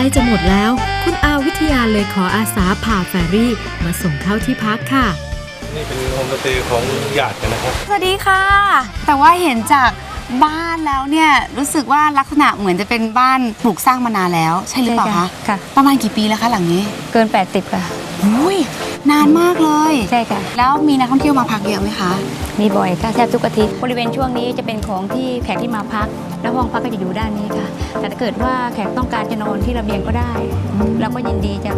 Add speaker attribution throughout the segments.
Speaker 1: ล้จะหมดแล้ว คุณอาวิทยาเลยขออาสาพาแฟรี่ มาส่งเข้าที่พักค่ะ
Speaker 2: นี่เป็นโฮมสเตย์ของญาติกันนะครับ
Speaker 3: สวัสดีค่ะ แต่ว่าเห็นจากบ้านแล้วเนี่ยรู้สึกว่าลักษณะเหมือนจะเป็นบ้านปลูกสร้างมานานแล้ว ใช่หรือเปล่าคะ
Speaker 4: ค่ะ
Speaker 3: ประมาณกี่ปีแล้วคะหลังนี้
Speaker 4: เกิน 80 ค่ะ
Speaker 3: อุ้ยนานมากเลย
Speaker 4: ใช่ค่ะ
Speaker 3: แล้วมีนักท่องเที่ยวมาพักเยอะไหมคะ
Speaker 4: มีบ่อยค่ะแทบทุกอาทิตย์บริเวณช่วงนี้จะเป็นของที่แขกที่มาพัก แล้วห้องพักก็จะอยู่ด้านนี้ค่ะ แต่ถ้าเกิดว่าแขกต้องการจะนอนที่ระเบียงก็ได้เราก็ยินดีจะ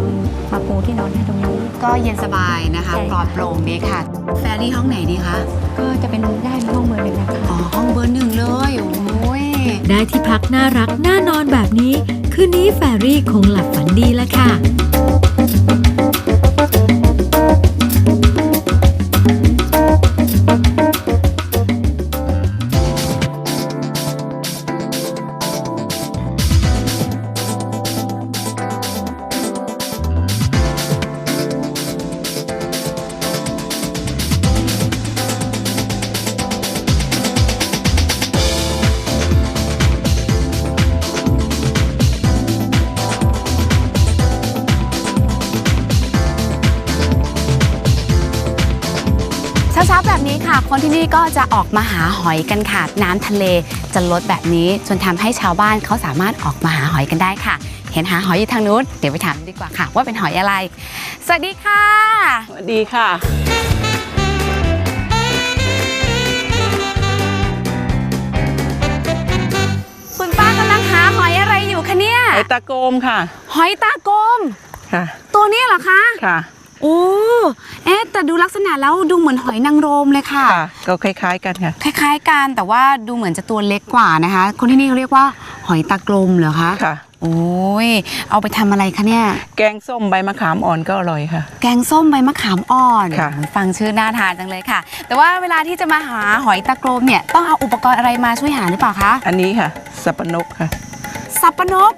Speaker 4: มาปูที่นอนให้ตรงนี้
Speaker 3: ก็เย็นสบายนะคะ
Speaker 4: ใช่
Speaker 3: ปลอดโปร่งดีค่ะ แฟรี่ห้องไหนดีคะ
Speaker 4: ก็จะเป็นได้ห้องเบอร์หนึ่งนะคะ
Speaker 3: อ๋อห้องเบอร์หนึ่งเลยโอ้ย
Speaker 1: ได้ที่พักน่ารักน่านอนแบบนี้ คืนนี้แฟรี่คงหลับฝันดีแล้วค่ะ
Speaker 3: ช้าๆแบบนี้ค่ะ คนที่นี่ก็จะออกมาหาหอยกันค่ะ น้ำทะเลจะลดแบบนี้จนทำให้ชาวบ้านเขาสามารถออกมาหาหอยกันได้ค่ะ เห็นหาหอยอยู่ทางนู้นเดี๋ยวไปถามดีกว่าค่ะ ว่าเป็นหอยอะไร สวัสดีค่ะ
Speaker 5: สวัสดีค่ะ
Speaker 3: คุณป้ากำลังหาหอยอะไรอยู่คะเนี่ย
Speaker 5: ไอตาโกมค่ะ
Speaker 3: หอยตากลม
Speaker 5: ค่ะ
Speaker 3: ตัวนี้เหรอคะ
Speaker 5: ค่ะ
Speaker 3: โอ้เอ๊ะแต่ดูลักษณะแล้วดูเหมือนหอยนางรมเลยค่ะ
Speaker 5: ค่ะ ก็คล้าย ๆ กันค่ะ
Speaker 3: คล้ายๆกันแต่ว่าดูเหมือนจะตัวเล็กกว่านะคะ คนที่นี่เขาเรียกว่าหอยตากลมเหรอคะ
Speaker 5: ค่ะ
Speaker 3: โอ้ยเอาไปทำอะไรคะเนี่ย
Speaker 5: แกงส้มใบมะขามอ่อนก็อร่อยค่ะ
Speaker 3: แกงส้มใบมะขามอ่อน
Speaker 5: ค่ะ
Speaker 3: โอ้ยฟังชื่อน่าทานจังเลยค่ะ แต่ว่าเวลาที่จะมาหาหอยตากลมเนี่ยต้องเอาอุปกรณ์อะไรมาช่วยหาหรือเปล่าคะ
Speaker 5: อันนี้ค่ะ สับปะนกค่ะ
Speaker 3: สับปะนก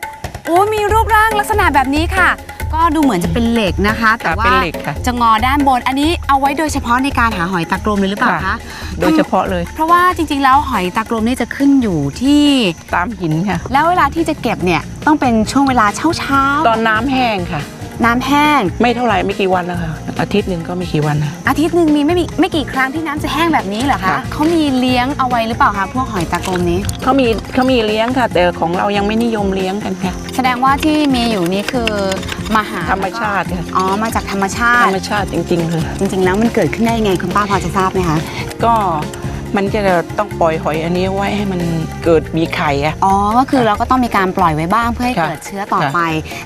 Speaker 3: โอ้ยมีรูปร่างลักษณะแบบนี้ค่ะ ก็ดูเหมือนจะเป็นเหล็กนะคะ แต่ว่า
Speaker 5: เป็นเหล็กค่ะ
Speaker 3: จะงอด้านบน อันนี้เอาไว้โดยเฉพาะในการหาหอยตากลมเลยหรือเปล่าคะ
Speaker 5: ค่ะโดยเฉพาะเลย
Speaker 3: เพราะว่าจริงๆ แล้วหอยตากลมนี่จะขึ้นอยู่ที่
Speaker 5: ตามหินค่ะ
Speaker 3: แล้วเวลาที่จะเก็บเนี่ยต้องเป็นช่วงเวลาเช้าๆ
Speaker 5: ตอนน้ำแห้งค่ะ
Speaker 3: น้ำแห้ง
Speaker 5: ไม่เท่าไหร่ไม่กี่วันแล้วค่ะอาทิตย์หนึ่งก็ไม่กี่วันนะ
Speaker 3: อาทิตย์หนึ่งมีไม่มีไม่กี่ครั้งที่น้ำจะแห้งแบบนี้เหรอคะ
Speaker 5: ค่ะ
Speaker 3: เขามีเลี้ยงเอาไว้หรือเปล่าคะพวกหอยตากลมนี้
Speaker 5: เขามีเขามีเลี้ยงค่ะ แต่ของเรายังไม่นิยมเลี้ยงกันค่ะ
Speaker 3: แสดงว่าที่มีอยู่นี่คือมาหา
Speaker 5: ธรรมชาติค่ะ
Speaker 3: อ๋อมาจากธรรมชา
Speaker 5: ธร
Speaker 3: ติ
Speaker 5: รมชาติจริงๆเลย
Speaker 3: จริงๆแล้วมันเกิดขึ้นได้ยังไงคุณป้าพอจะทราบไหมคะ
Speaker 5: ก็ มันจะต้องปล่อยหอยอันนี้ไว้ให้มันเกิดมีไข่อะ
Speaker 3: อ๋อ ก็คือเราก็ต้องมีการปล่อยไว้บ้างเพื่อให้
Speaker 5: ค่ะ
Speaker 3: เกิดเชื้อต่อ
Speaker 5: ค่ะ
Speaker 3: ไป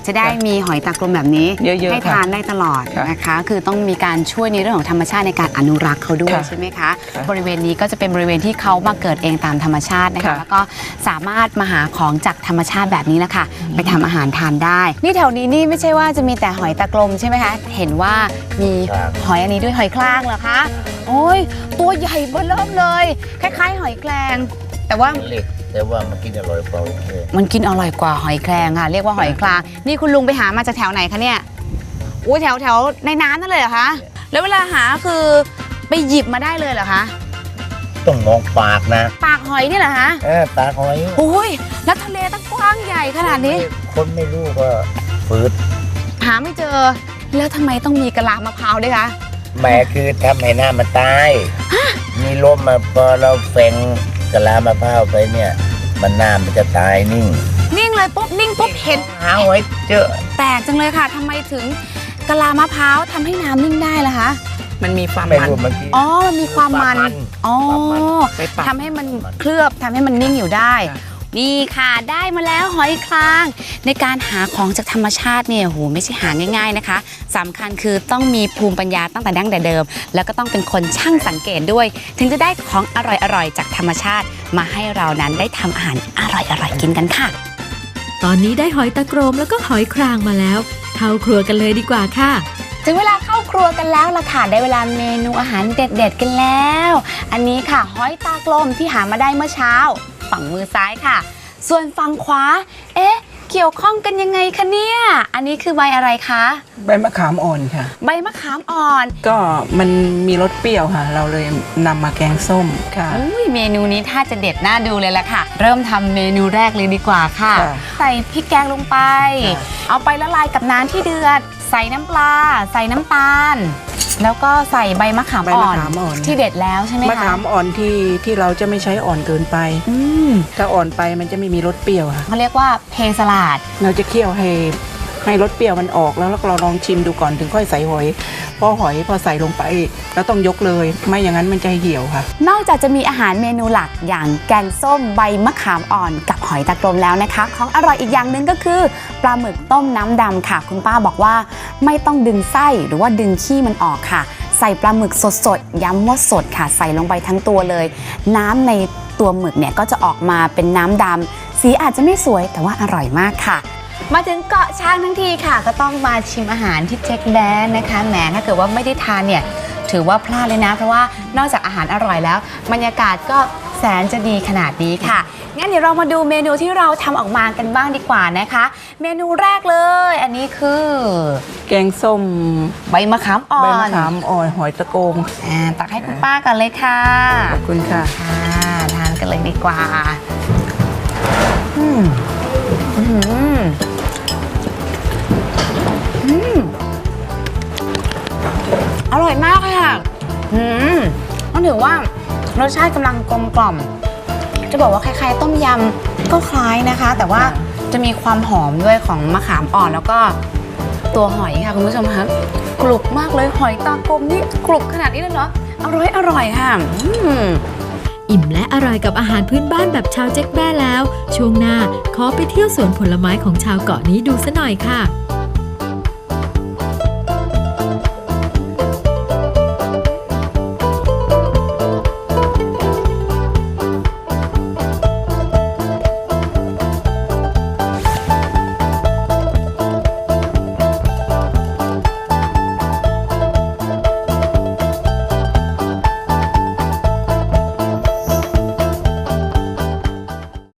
Speaker 3: จะได้
Speaker 5: ค่ะ
Speaker 3: มีหอยตากลมแบบนี้
Speaker 5: เยอะๆ
Speaker 3: ให้
Speaker 5: ค่ะ
Speaker 3: ทานได้ตลอด
Speaker 5: ค่ะ
Speaker 3: นะคะ คือต้องมีการช่วยในเรื่องของธรรมชาติในการอนุรักษ์เขาด้วย
Speaker 5: ค่ะ
Speaker 3: ใช่ไหมคะ
Speaker 5: ค่ะ
Speaker 3: บริเวณนี้ก็จะเป็นบริเวณที่เขามาเกิดเองตามธรรมชาตินะคะ
Speaker 5: ค่ะ
Speaker 3: แล้วก็สามารถมาหาของจากธรรมชาติแบบนี้แหละค่ะไปทำอาหารทานได้ นี่แถวนี้นี่ไม่ใช่ว่าจะมีแต่หอยตากลมใช่ไหมคะ เห็นว่ามีหอยอันนี้ด้วยหอยคลางเหรอคะ โอ้ยตัวใหญ่เบ้อเริ่มเลยคล้ายๆ หอยแครงแต่ว่า
Speaker 6: เล็กแต่ว่ามันกินอร่อยกว่าโอเค
Speaker 3: มันกินอร่อยกว่าหอยแครงค่ะ เรียกว่าหอยคลางนี่คุณลุงไปหามาจากแถวไหนคะเนี่ยอุ้ยแถวแถวในน้ำนั่นเลยเหรอคะแล้วเวลาหาคือไปหยิบมาได้เลยเหรอคะ
Speaker 6: ต้องมองปากนะ
Speaker 3: ปากหอยนี่เหรอคะ
Speaker 6: เออปากหอย
Speaker 3: อุ้ยแล้วทะเลตั้งกว้างใหญ่ขนาดนี้
Speaker 6: คนไม่รู้ก็ฝืด
Speaker 3: หาไม่เจอ แล้วทำไมต้องมีกะลามะพร้าวด้วยคะ
Speaker 6: แหมคือทำให้หน้ามันตาย มีลมมาพอเราแฝงกะลามะพร้าวไปเนี่ย มันหน้ามันจะตายนิ่ง
Speaker 3: นิ่งเลยปุ๊บนิ่งปุ๊บเห็น
Speaker 6: หาหอยเจอ
Speaker 3: แปลกจังเลยค่ะทำไมถึงกะลามะพร้าวทำให้น้ำนิ่งได้ล่ะคะ
Speaker 5: มันมีความ
Speaker 6: ไม่
Speaker 5: มัน
Speaker 6: รู้เมื่อกี้
Speaker 3: อ๋อมันมีความมัน
Speaker 6: ความมัน
Speaker 3: อ๋อ
Speaker 6: ความมัน
Speaker 5: ไปปัก
Speaker 3: ทำให้มันเคลือบทำให้มันนิ่งอยู่ได้
Speaker 5: ค่ะ
Speaker 3: นี่ค่ะได้มาแล้วหอยคลาง ในการหาของจากธรรมชาติเนี่ยโหไม่ใช่หาง่าย ๆนะคะสำคัญคือต้องมีภูมิปัญญาตั้งแต่ดั้งแต่เดิม แล้วก็ต้องเป็นคนช่างสังเกตด้วย ถึงจะได้ของอร่อยๆจากธรรมชาติ มาให้เรานั้นได้ทำอาหารอร่อยๆกินกันค่ะ
Speaker 1: ตอนนี้ได้หอยตะโกรมแล้วก็หอยครางมาแล้ว เข้าครัวกันเลยดีกว่าค่ะ
Speaker 3: ถึงเวลาเข้าครัวกันแล้วล่ะค่ะได้เวลาเมนูอาหารเด็ดๆกันแล้ว อันนี้ค่ะหอยตากลมที่หามาได้เมื่อเช้า ฝั่งมือซ้ายค่ะ ส่วนฝั่งขวา เอ๊ะ เกี่ยวข้องกันยังไงคะเนี่ย อันนี้คือใบอะไรคะ
Speaker 5: ใบมะขามอ่อนค่ะ
Speaker 3: ใบมะขามอ่อน
Speaker 5: ก็มันมีรสเปรี้ยวค่ะ เราเลยนำมาแกงส้มค่ะ
Speaker 3: อุ้ยเมนูนี้ถ้าจะเด็ดน่าดูเลยละค่ะ เริ่มทำเมนูแรกเลยดีกว่าค่ะ
Speaker 5: ค่ะ
Speaker 3: ใส่พริกแกงลงไป
Speaker 5: ค่ะ
Speaker 3: เอาไปละลายกับน้ำที่เดือด ใส่น้ำปลา ใส่น้ำตาล แล้วก็ใส่ใบมะขาม
Speaker 5: ใบ
Speaker 3: อ่อ
Speaker 5: มะ
Speaker 3: น
Speaker 5: ขามอ่อน
Speaker 3: ที่เด็ดแล้วใช่ไหม
Speaker 5: มะ
Speaker 3: คะ
Speaker 5: ขามอ่อนที่ที่เราจะไม่ใช้อ่อนเกินไป
Speaker 3: อืม
Speaker 5: ถ้าอ่อนไปมันจะไม่มีรสเปรี้ยวค่ะ
Speaker 3: เขาเรียกว่าเพสลาด
Speaker 5: เราจะเคี่ยวให้ให้รสเปรี้ยวมันออกแล้วเราลองชิมดูก่อนถึงค่อยใส่หอย เพอหอยพอใส่ลงไปเราต้องยกเลย ไม่อย่างนั้นมันจะเหี่ยวค่ะ
Speaker 3: นอกจากจะมีอาหารเมนูหลักอย่างแกงส้มใบมะขามอ่อนกับหอยตะกรมแล้วนะคะ ของอร่อยอีกอย่างหนึ่งก็คือปลาหมึกต้มน้ำดำค่ะ คุณป้าบอกว่า ไม่ต้องดึงไส้หรือว่าดึงขี้มันออกค่ะ ใส่ปลาหมึกสดๆย้ำว่าสดค่ะ ใส่ลงไปทั้งตัวเลย น้ำในตัวหมึกเนี่ยก็จะออกมาเป็นน้ำดำสีอาจจะไม่สวยแต่ว่าอร่อยมากค่ะ มาถึงเกาะช้างทั้งทีค่ะ ก็ต้องมาชิมอาหารที่เจ๊กแดนนะคะแหมถ้าเกิดว่าไม่ได้ทานเนี่ยถือว่าพลาดเลยนะ เพราะว่านอกจากอาหารอร่อยแล้ว บรรยากาศก็แสนจะดีขนาดนี้ค่ะ งั้นเดี๋ยวเรามาดูเมนูที่เราทำออกมากันบ้างดีกว่านะคะ เมนูแรกเลย อันนี้คือ
Speaker 5: แกงส้ม
Speaker 3: ใบมะขามอ่อ
Speaker 5: ใบ
Speaker 3: น
Speaker 5: มะขามอ่อนหอยตะโกง
Speaker 3: อ่าตักให้คุณป้ากันเลยค่ะ
Speaker 5: ขอบคุณค่ะ
Speaker 3: ค่ะทานกันเลยดีกว่า อืมอืม อืมอร่อยมากค่ะอืมต้องถือว่ารสชาติกำลังกลมกล่อม จะบอกว่าคล้ายๆ ต้มยำก็คล้ายนะคะ แต่ว่าจะมีความหอมด้วยของมะขามอ่อนแล้วก็ตัวหอยค่ะคุณผู้ชมคะกรุบมากเลยหอยตากลมนี่กรุบขนาดนี้เลยเหรออร่อยอร่อยค่ะอืม
Speaker 1: อิ่มและอร่อยกับอาหารพื้นบ้านแบบชาวเจ๊กแบ้แล้ว ช่วงหน้าขอไปเที่ยวสวนผลไม้ของชาวเกาะนี้ดูซะหน่อยค่ะ